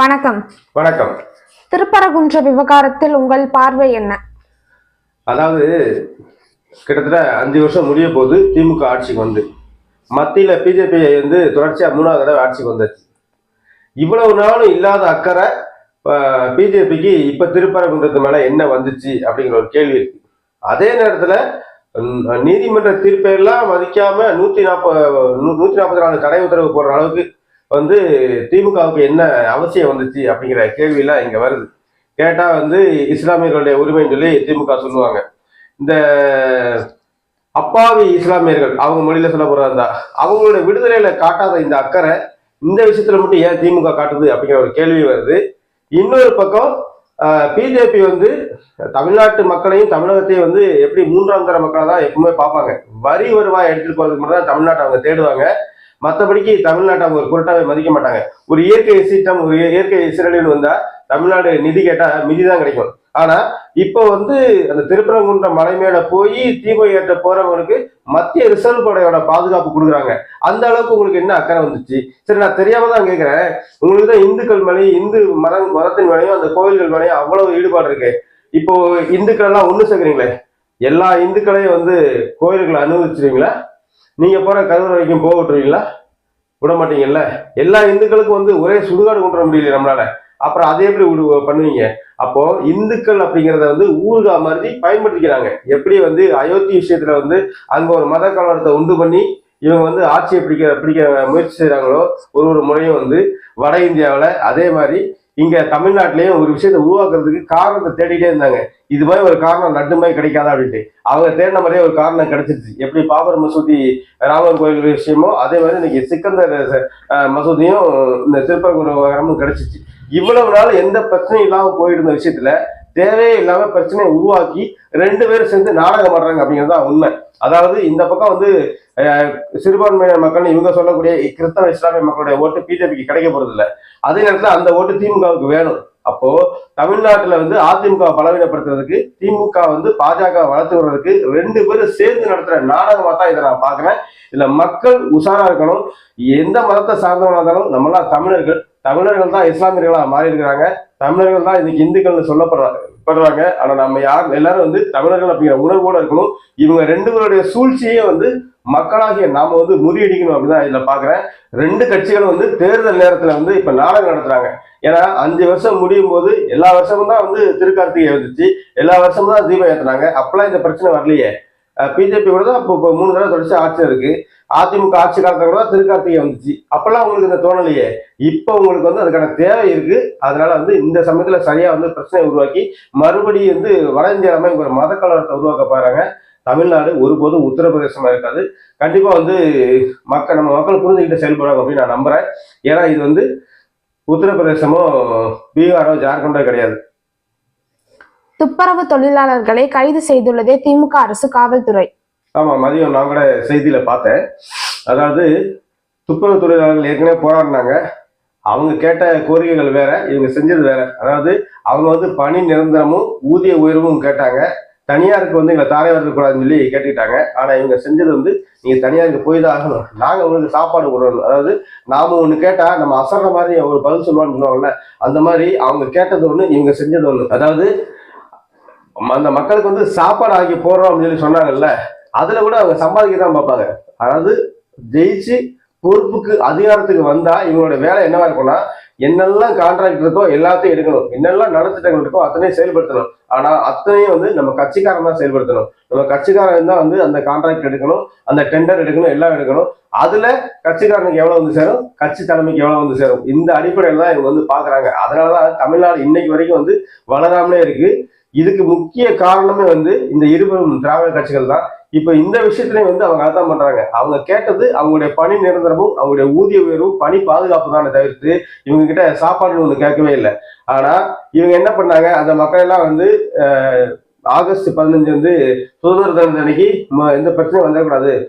வணக்கம். வணக்கம். திருப்பரங்குன்ற விவகாரத்தில் உங்கள் பார்வை என்ன? அதாவது கிட்டத்தட்ட அஞ்சு வருஷம் முடிய போது திமுக ஆட்சிக்கு வந்து மத்தியில் பிஜேபி வந்து தொடர்ச்சியாக மூணாவது தடவை ஆட்சிக்கு வந்தாச்சு. இவ்வளவு நாளும் இல்லாத அக்கறை பிஜேபிக்கு இப்போ திருப்பரங்குன்றத்து மேலே என்ன வந்துச்சு அப்படிங்கிற ஒரு கேள்வி இருக்கு. அதே நேரத்தில் நீதிமன்ற தீர்ப்பையெல்லாம் மதிக்காம நூற்றி நாற்பது நூற்றி நாற்பத்தி நாலு தடை உத்தரவு போடுற அளவுக்கு வந்து திமுகவுக்கு என்ன அவசியம் வந்துச்சு அப்படிங்கிற கேள்வியெல்லாம் இங்கே வருது. கேட்டால் வந்து இஸ்லாமியர்களுடைய உரிமைன்னு சொல்லி திமுக சொல்லுவாங்க. இந்த அப்பாவி இஸ்லாமியர்கள் அவங்க மொழியில சொல்ல போறதா? அவங்களோட விடுதலையில காட்டாத இந்த அக்கறை இந்த விஷயத்துல மட்டும் ஏன் திமுக காட்டுது அப்படிங்கிற ஒரு கேள்வி வருது. இன்னொரு பக்கம் பிஜேபி வந்து தமிழ்நாட்டு மக்களையும் தமிழகத்தையும் வந்து எப்படி மூன்றாம் தர மக்களாக தான் எப்பவுமே பார்ப்பாங்க. வரி வருவாய் எடுத்துட்டு போறதுக்கு மட்டும் தான் தமிழ்நாட்டை அவங்க தேடுவாங்க. மற்றபடிக்கு தமிழ்நாட்டை அவங்க ஒரு பொருட்டாவே மதிக்க மாட்டாங்க. ஒரு இயற்கை சீட்டம் ஒரு இயற்கை சிறலில் வந்தா தமிழ்நாடு நிதி கேட்டா மிதி தான் கிடைக்கும். ஆனா இப்போ வந்து அந்த திருப்பரங்குன்றம் மலை மேல போய் தீபம் ஏற்ற போறவங்களுக்கு மத்திய ரிசர்வ் படையோட பாதுகாப்பு கொடுக்குறாங்க. அந்த அளவுக்கு உங்களுக்கு என்ன அக்கறை வந்துச்சு? சரி நான் தெரியாம தான் கேட்கிறேன் உங்களுக்கு தான் இந்துக்கள் மேலேயும் இந்து மத மரத்தின் மேலேயும் அந்த கோவில்கள் மேலேயும் அவ்வளவு ஈடுபாடு இருக்கு. இப்போ இந்துக்கள் எல்லாம் ஒண்ணு சேர்க்குறீங்களே? எல்லா இந்துக்களையும் வந்து கோயில்களை அனுமதிச்சிருவீங்களா? நீங்க போற கருவறை வரைக்கும் போக விட்டுருவீங்களா? விட மாட்டீங்கல்ல? எல்லா இந்துக்களுக்கும் வந்து ஒரே சுடுகாடு கொண்டு வர முடியல நம்மளால. அப்புறம் அதே எப்படி விடு- பண்ணுவீங்க? அப்போ இந்துக்கள் அப்படிங்கிறத வந்து ஊருகா மாதிரி பயன்படுத்திக்கிறாங்க. எப்படி வந்து அயோத்தி விஷயத்துல வந்து அங்க ஒரு மத கலவரத்தை உண்டு பண்ணி இவங்க வந்து ஆட்சியை பிடிக்க பிடிக்க முயற்சி செய்கிறாங்களோ ஒரு ஒரு முறையும் வந்து வட இந்தியாவில் அதே மாதிரி இங்க தமிழ்நாட்டிலேயும் ஒரு விஷயத்தை உருவாக்குறதுக்கு காரணத்தை தேடிட்டே இருந்தாங்க. இது மாதிரி ஒரு காரணம் லட்டு மாதிரி கிடைக்காதா அப்படின்ட்டு. அவங்க தேடின மாதிரியே ஒரு காரணம் கிடைச்சிருச்சு. எப்படி பாபர் மசூதி ராமர் கோயில் விஷயமோ அதே மாதிரி இன்னைக்கு சிக்கந்தர் மசூதியும் இந்த திருப்பரங்குன்ற விவகாரமும் கிடைச்சிச்சு. இவ்வளவு நாள் எந்த பிரச்சனையும் இல்லாம போயிருந்த விஷயத்துல தேவையே இல்லாம பிரச்சனையை உருவாக்கி ரெண்டு பேரும் சேர்ந்து நாடகம் ஆடுறாங்க அப்படிங்கிறது தான் உண்மை. அதாவது இந்த பக்கம் வந்து அஹ், சிறுபான்மையினர் மக்கள் இவங்க சொல்லக்கூடிய கிறிஸ்தவ இஸ்லாமிய மக்களுடைய ஓட்டு பிஜேபிக்கு கிடைக்க போறது இல்லை அதே நேரத்தில் அந்த ஓட்டு திமுகவுக்கு வேணும். அப்போ தமிழ்நாட்டுல வந்து அதிமுக பலவீனப்படுத்துறதுக்கு திமுக வந்து பாஜக வளர்த்து ரெண்டு பேரும் சேர்ந்து நடத்துற நாடகமா தான் இதை நான் பாக்குறேன் இதுல மக்கள் உஷாரா இருக்கணும். எந்த மதத்தை சார்ந்தவங்களா இருந்தாலும் நம்மளாம் தமிழர்கள் தமிழர்கள் தான் இஸ்லாமியர்களா மாறி இருக்கிறாங்க தமிழர்கள் தான் இன்னைக்கு இந்துக்கள்னு சொல்லப்படுறாங்க படுறாங்க. ஆனா நம்ம யார்? எல்லாரும் வந்து தமிழர்கள் அப்படிங்கிற உணர்வோட இருக்கணும். இவங்க ரெண்டு பேருடைய சூழ்ச்சியே வந்து மக்களாகிய நாம வந்து முறியடிக்கணும் அப்படின்னு இதுல பாக்குறேன். ரெண்டு கட்சிகளும் வந்து தேர்தல் நேரத்துல வந்து இப்ப நாடகம் நடத்துறாங்க. ஏன்னா அஞ்சு வருஷம் முடியும் போது எல்லா வருஷமும் தான் வந்து திருக்கார்த்திகை வந்துச்சு. எல்லா வருஷமும் தான் தீபம் ஏத்துனாங்க. அப்பெல்லாம் இந்த பிரச்சனை வரலையே. பிஜேபி கூட தான் இப்போ மூணு தடவை தொடர்ச்சி ஆட்சி இருக்கு. அதிமுக ஆட்சி காலத்தில் கூட தான் திருக்கார்த்திகை வந்துச்சு. அப்பெல்லாம் உங்களுக்கு இந்த தோணலையே? இப்போ உங்களுக்கு வந்து அதுக்கான தேவை இருக்கு. அதனால வந்து இந்த சமயத்தில் சரியா வந்து பிரச்சனையை உருவாக்கி மறுபடியும் வந்து வட இந்தியாவில் இங்கே ஒரு மத கலவரத்தை உருவாக்க போறாங்க. தமிழ்நாடு ஒருபோதும் உத்தரப்பிரதேசமா இருக்காது. கண்டிப்பா வந்து மக்கள் நம்ம மக்கள் புரிஞ்சுக்கிட்டு செயல்படுறாங்க அப்படின்னு நான் நம்புறேன். ஏன்னா இது வந்து உத்தரப்பிரதேசமோ பீகாரோ ஜார்க்கண்டோ கிடையாது. துப்புரவு தொழிலாளர்களை கைது செய்துள்ளதே திமுக அரசு காவல்துறை. ஆமா மதியம் நான் கூட செய்தியில பார்த்தேன். அதாவது துப்புரவு தொழிலாளர்கள் ஏற்கனவே போராடினாங்க. அவங்க கேட்ட கோரிக்கைகள் வேற இவங்க செஞ்சது வேற. அதாவது அவங்க வந்து பணி நிரந்தரமும் ஊதிய உயர்வும் கேட்டாங்க. தனியாருக்கு வந்து எங்களை தாரை வரக்கூடாதுன்னு சொல்லி கேட்டுக்கிட்டாங்க. ஆனா இவங்க செஞ்சது வந்து நீங்க தனியாருக்கு போய் தான் ஆகணும். நாங்க உங்களுக்கு சாப்பாடு கொடுக்கணும். அதாவது நாம ஒண்ணு கேட்டா நம்ம அசர்ற மாதிரி ஒரு பதில் சொல்லுவான்னு சொல்லுவாங்கல்ல அந்த மாதிரி அவங்க கேட்டது ஒண்ணு இவங்க செஞ்சது ஒண்ணு. அதாவது அந்த மக்களுக்கு வந்து சாப்பாடு ஆக்கி போடுறோம் அப்படின்னு சொல்லி சொன்னாங்கல்ல அதுல கூட அவங்க சம்பாதிக்க தான் பார்ப்பாங்க. அதாவது ஜெயிச்சு பொறுப்புக்கு அதிகாரத்துக்கு வந்தா இவங்களோட வேலை என்னவா இருக்கும்னா என்னெல்லாம் கான்ட்ராக்ட் இருக்கோ எல்லாத்தையும் எடுக்கணும். என்னெல்லாம் நலத்திட்டங்கள் இருக்கோ அத்தனையும் செயல்படுத்தணும். ஆனா அத்தனையும் வந்து நம்ம கட்சிக்காரன் தான் செயல்படுத்தணும். நம்ம கட்சிக்காரன் தான் வந்து அந்த கான்ட்ராக்ட் எடுக்கணும் அந்த டெண்டர் எடுக்கணும் எல்லாம் எடுக்கணும். அதுல கட்சிக்காரனுக்கு எவ்வளவு வந்து சேரும்? கட்சி தலைமைக்கு எவ்வளவு வந்து சேரும்? இந்த அடிப்படையில் தான் இவங்க வந்து பாக்குறாங்க அதனாலதான் தமிழ்நாடு இன்னைக்கு வரைக்கும் வந்து வளராமலே இருக்கு. இதுக்கு முக்கிய காரணமே வந்து இந்த இருபெரும் திராவிட கட்சிகள் தான். இப்ப இந்த விஷயத்துலயும் வந்து அவங்க அதான் பண்றாங்க. அவங்க கேட்டது அவங்களுடைய பணி நிரந்தரமும் அவங்களுடைய ஊதிய உயர்வும் பணி பாதுகாப்பு தானே தவிர்த்து இவங்க கிட்ட சாப்பாடுன்னு ஒண்ணு கேட்கவே இல்லை. ஆனா இவங்க என்ன பண்ணாங்க? அந்த மக்கள் எல்லாம் வந்து ஆகஸ்ட் பதினஞ்சு வந்து சுதந்திர தினத்து அன்னைக்கு ம- எந்த பிரச்சனையும் வந்துடக்கூடாது.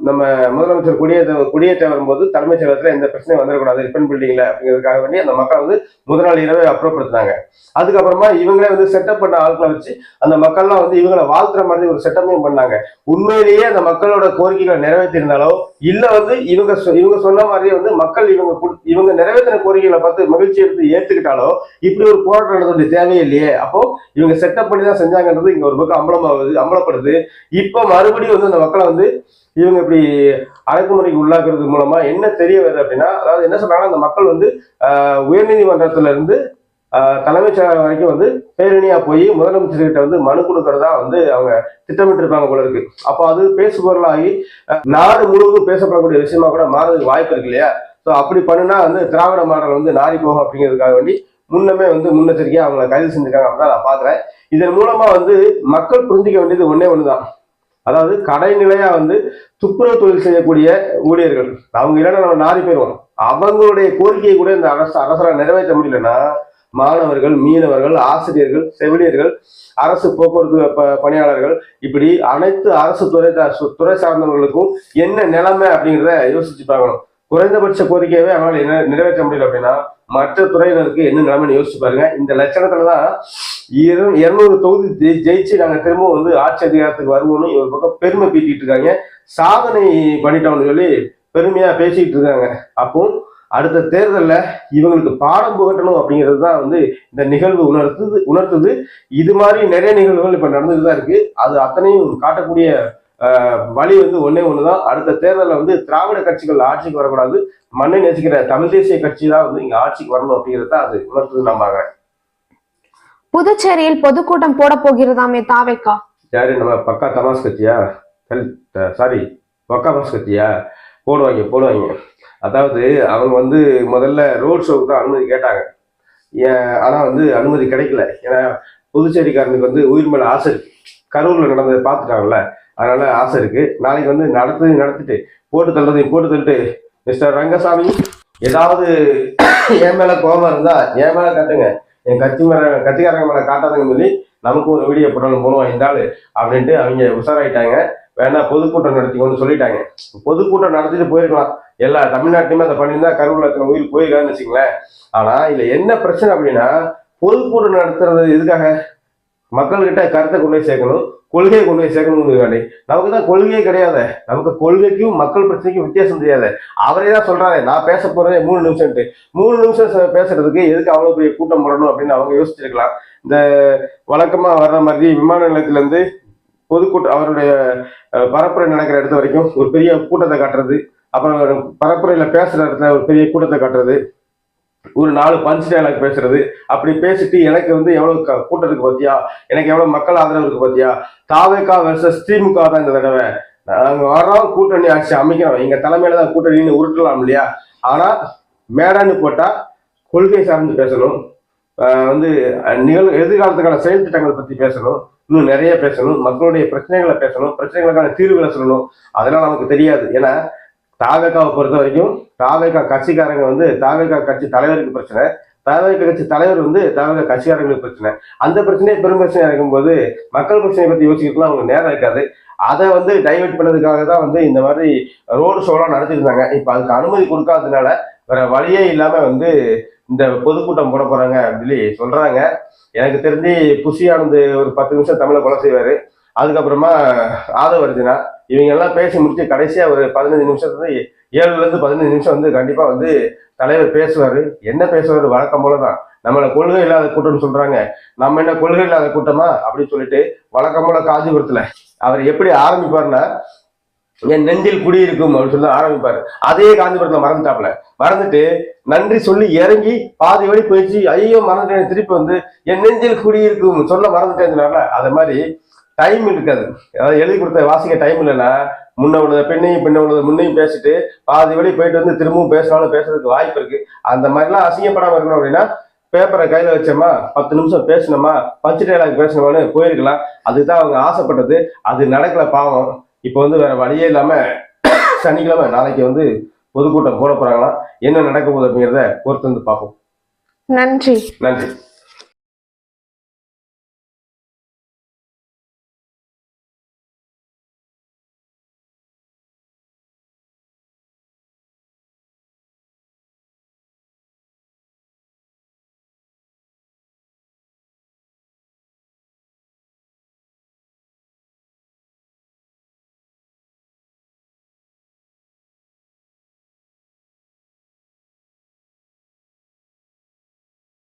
நம்ம முதலமைச்சர் குடியேற்ற குடியேற்ற வரும்போது தலைமைச் செயலகத்துல எந்த பிரச்சனையும் வந்துடக்கூடாது ரிப்பன் பில்டிங்ல அப்படிங்கிறதுக்காக வேண்டி அந்த மக்களை வந்து முதல் நாள் இரவே அப்புறப்படுத்தினாங்க. அதுக்கப்புறமா இவங்களே வந்து செட்டப் பண்ண ஆட்களை வச்சு அந்த மக்கள்லாம் வந்து இவங்களை வாழ்த்துற மாதிரி ஒரு செட்டப்பையும் பண்ணாங்க. உண்மையிலேயே அந்த மக்களோட கோரிக்கைகளை நிறைவேற்றிருந்தாலோ இல்ல வந்து இவங்க சொ- இவங்க சொன்ன மாதிரியே வந்து மக்கள் இவங்க குடு- இவங்க நிறைவேற்றின கோரிக்கைகளை பார்த்து மகிழ்ச்சி எடுத்து ஏத்துக்கிட்டாலோ இப்படி ஒரு போராட்டம் நடத்த தேவையே இல்லையே. அப்போ இவங்க செட்டப் பண்ணி தான் செஞ்சாங்கன்றது இங்க ஒரு பக்கம் அம்பலமாகுது அம்பலப்படுது. இப்போ மறுபடியும் வந்து அந்த மக்களை வந்து இவங்க இப்படி அடக்குமுறைக்கு உள்ளாக்குறது மூலமா என்ன தெரிய வருது அப்படின்னா அதாவது என்ன சொல்றாங்கன்னா அந்த மக்கள் வந்து உயர்நீதிமன்றத்துல இருந்து தலைமைச் செயலகம் வரைக்கும் வந்து பேரணியா போய் முதலமைச்சர்கிட்ட வந்து மனு கொடுக்கறதா வந்து அவங்க திட்டமிட்டு இருப்பாங்க போல இருக்கு. அப்போ அது பேசுபொருளாகி நாடு முழுவதும் பேசப்படக்கூடிய விஷயமா கூட மாறதுக்கு வாய்ப்பு இருக்கு இல்லையா? ஸோ அப்படி பண்ணுனா வந்து திராவிட மாடல் வந்து நாரி போகும் அப்படிங்கிறதுக்காக வேண்டி முன்னமே வந்து முன்னெச்சரிக்கையாக அவங்களை கைது செஞ்சிருக்காங்க அப்படின்னு நான் பாக்குறேன். இதன் மூலமா வந்து மக்கள் புரிஞ்சிக்க வேண்டியது ஒன்றே ஒன்று தான் அதாவது கடைநிலையா வந்து துப்புரவு தொழில் செய்யக்கூடிய ஊழியர்கள். அவங்க இல்லைன்னா நம்ம நாரி போயிடுவோம் அவங்களுடைய கோரிக்கையை கூட இந்த அரசு அரசால் நிறைவேற்ற முடியலன்னா மாணவர்கள் மீனவர்கள் ஆசிரியர்கள் செவிலியர்கள் அரசு போக்குவரத்து ப- பணியாளர்கள் இப்படி அனைத்து அரசு துறை துறை சார்ந்தவர்களுக்கும் என்ன நிலைமை அப்படிங்கிறத யோசிச்சு பார்க்கணும். குறைந்தபட்ச கோரிக்கையவே அவங்களால என்ன நிறைவேற்ற முடியல அப்படின்னா மற்ற துறையினருக்கு என்ன நிலைமைன்னு யோசிச்சு பாருங்க. இந்த லட்சணத்துல தான் இருநூறு தொகுதி ஜெயிச்சு நாங்க திரும்பவும் வந்து ஆட்சி அதிகாரத்துக்கு வருவோம்னு ஒரு பக்கம் பெருமை பீட்டிட்டு இருக்காங்க. சாதனை பண்ணிட்டோம்னு சொல்லி பெருமையா பேசிட்டு இருக்காங்க. அப்போ அடுத்த தேர்தலில் இவங்களுக்கு பாடம் புகட்டணும் அப்படிங்கிறது தான் வந்து இந்த நிகழ்வு உணர்த்துது உணர்த்துது. இது மாதிரி நிறைய நிகழ்வுகள் இப்போ நடந்துட்டு தான் இருக்கு. அது அத்தனையும் காட்டக்கூடிய வழி வந்து ஒண்ணே ஒண்ணுதான். அடுத்த தேர்தலில் வந்து திராவிட கட்சிகள் ஆட்சிக்கு வரக்கூடாது. மண்ணை நேசிக்கிற தமிழ் தேசிய கட்சி தான் வந்து இங்க ஆட்சிக்கு வரணும் அப்படிங்கிறது அது உணர்த்துது நான் புதுச்சேரியில் பொதுக்கூட்டம் போட போகிறதாமே தாவேக்கா? யாரு? நம்ம பக்கா தமாஸ் கட்சியா? சாரி பக்கா மாஸ் கட்சியா? போடுவாங்க போடுவாங்க. அதாவது அவங்க வந்து முதல்ல ரோட் ஷோவுக்கு தான் அனுமதி கேட்டாங்க. ஏன் ஆனா வந்து அனுமதி கிடைக்கல. ஏன்னா புதுச்சேரிக்காரனுக்கு வந்து உயிர் மேல ஆசை இருக்கு. கரூர்ல நடந்ததை பார்த்துட்டாங்கல்ல. அதனால ஆசை இருக்கு. நாளைக்கு வந்து நடத்து நடத்திட்டு போட்டு தள்ளுறதையும் போட்டு தள்ளிட்டு மிஸ்டர் ரங்கசாமி ஏதாவது என் மேல கோபம் இருந்தா என் மேல காட்டுங்க. என் கட்சி மேல கட்சிக்காரங்க மேல காட்டாதங்கன்னு சொல்லி நமக்கு ஒரு வீடியோ போட்டாலும் போனோம் இந்த அப்படின்ட்டு அவங்க உஷாராயிட்டாங்க. வேணா பொதுக்கூட்டம் நடத்திக்கோன்னு சொல்லிட்டாங்க. பொதுக்கூட்டம் நடத்திட்டு போயிருக்கலாம். எல்லா தமிழ்நாட்டிலுமே அதை பண்ணியிருந்தா கருவூல எத்தனை உயிர் போயிருக்கான்னு வச்சுங்களேன் ஆனா இதில் என்ன பிரச்சனை அப்படின்னா பொதுக்கூட்டம் நடத்துறது எதுக்காக? மக்கள்கிட்ட கருத்தை கொண்டு போய் சேர்க்கணும். கொள்கையை கொண்டு போய் சேர்க்கணுங்கிறதாண்டி நமக்கு தான் கொள்கையே கிடையாது. நமக்கு கொள்கைக்கும் மக்கள் பிரச்சனைக்கும் வித்தியாசம் தெரியாது. அவரே தான் சொல்றாரு நான் பேச போறதே மூணு நிமிஷம்ட்டு மூணு நிமிஷம் பேசுறதுக்கு எதுக்கு அவ்வளவு பெரிய கூட்டம் போடணும் அப்படின்னு அவங்க யோசிச்சிருக்கலாம். இந்த வழக்கமா வர்ற மாதிரி விமான நிலையத்துல இருந்து பொதுக்கூட்டம் அவருடைய பரப்புரை நடக்கிற இடத்து வரைக்கும் ஒரு பெரிய கூட்டத்தை காட்டுறது. அப்புறம் பரப்புரையில பேசுற இடத்துல ஒரு பெரிய கூட்டத்தை காட்டுறது. ஒரு நாலு பஞ்ச் டைலாக் பேசுறது. அப்படி பேசிட்டு எனக்கு வந்து எவ்வளவு கூட்டம் இருக்கு பாத்தியா? எனக்கு எவ்வளவு மக்கள் ஆதரவு இருக்கு பாத்தியா? தாவேக்கா வருஷம் திமுக தான் இந்த தடவை. நாங்க வர்றோம் கூட்டணி ஆட்சி அமைக்கிறோம். எங்க தலைமையில தான் கூட்டணின்னு உருட்டலாம் இல்லையா? ஆனா மேடான்னு போட்டா கொள்கை சார்ந்து பேசணும். வந்து நிகழ் எதிர்காலத்துக்கான செயல் திட்டங்களை பத்தி பேசணும். இன்னும் நிறைய பேசணும். மக்களுடைய பிரச்சனைகளை பேசணும். பிரச்சனைகளுக்கான தீர்வுகளை சொல்லணும். அதெல்லாம் நமக்கு தெரியாது. ஏன்னா தாவேகாவை பொறுத்த வரைக்கும் தாவேகா கட்சிக்காரங்க வந்து தாவேகா கட்சி தலைவருக்கு பிரச்சனை. தாவேகா கட்சி தலைவர் வந்து தாவேகா கட்சிக்காரங்களுக்கு பிரச்சனை. அந்த பிரச்சனையை பெரும் பிரச்சனையாக இருக்கும்போது மக்கள் பிரச்சனையை பத்தி யோசிக்கிறதுலாம் அவங்க நேரம் இருக்காது. அதை வந்து டைவெர்ட் பண்ணதுக்காக தான் வந்து இந்த மாதிரி ரோடு ஷோலாம் நடத்திருந்தாங்க இப்போ அதுக்கு அனுமதி கொடுக்காததுனால வேற வழியே இல்லாம வந்து இந்த பொதுக்கூட்டம் போட போறாங்க அப்படின்னு சொல்லி சொல்றாங்க. எனக்கு தெரிஞ்சு புஷி ஒரு பத்து நிமிஷம் தமிழை கொலை செய்வாரு. அதுக்கப்புறமா ஆதவர்ஜனா இவங்க எல்லாம் பேசி முடிச்சு கடைசியா ஒரு பதினஞ்சு நிமிஷத்துல ஏழுல இருந்து பதினஞ்சு நிமிஷம் வந்து கண்டிப்பா வந்து தலைவர் பேசுவாரு. என்ன பேசுவாரு? வழக்கம் போலதான். நம்மள கொள்கை இல்லாத கூட்டம்னு சொல்றாங்க. நம்ம என்ன கொள்கை இல்லாத கூட்டமா? அப்படின்னு சொல்லிட்டு வழக்கம் போல காஞ்சிபுரத்துல அவர் எப்படி ஆரம்பிப்பாருன்னா என் நெஞ்சில் குடியிருக்கும் அப்படின்னு சொல்லி ஆரம்பிப்பாரு. அதே காஞ்சிபுரத்துல மறந்துட்டாப்ல மறந்துட்டு நன்றி சொல்லி இறங்கி பாதி வழி போயிடுச்சு. ஐயோ மறந்துட்டேன். திருப்பி வந்து என் நெஞ்சில் குடியிருக்கும் சொல்ல மறந்துட்டேன் அது மாதிரி டைம் இருக்காது. அதாவது எழுதி கொடுத்த வாசிக்க டைம் இல்லைன்னா முன்ன உள்ளத பெண்ணையும் பின்ன உள்ளத முன்னையும் பேசிட்டு பாதி வழி போயிட்டு வந்து திரும்பவும் பேசினாலும் பேசுறதுக்கு வாய்ப்பு இருக்கு. அந்த மாதிரிலாம் அசிங்கப்படாம இருக்கணும் அப்படின்னா பேப்பரை கையில வச்சோமா பத்து நிமிஷம் பேசணுமா பஞ்சு டைலாக் பேசணுமான்னு போயிருக்கலாம். அதுதான் அவங்க ஆசைப்பட்டது. அது நடக்கல பாவம். இப்போ வந்து வேற வழியே இல்லாம சனிக்கிழமை நாளைக்கு வந்து பொதுக்கூட்டம் போட போறாங்களாம். என்ன நடக்க போகுது அப்படிங்கிறத பொறுத்து வந்து பார்ப்போம். நன்றி. நன்றி.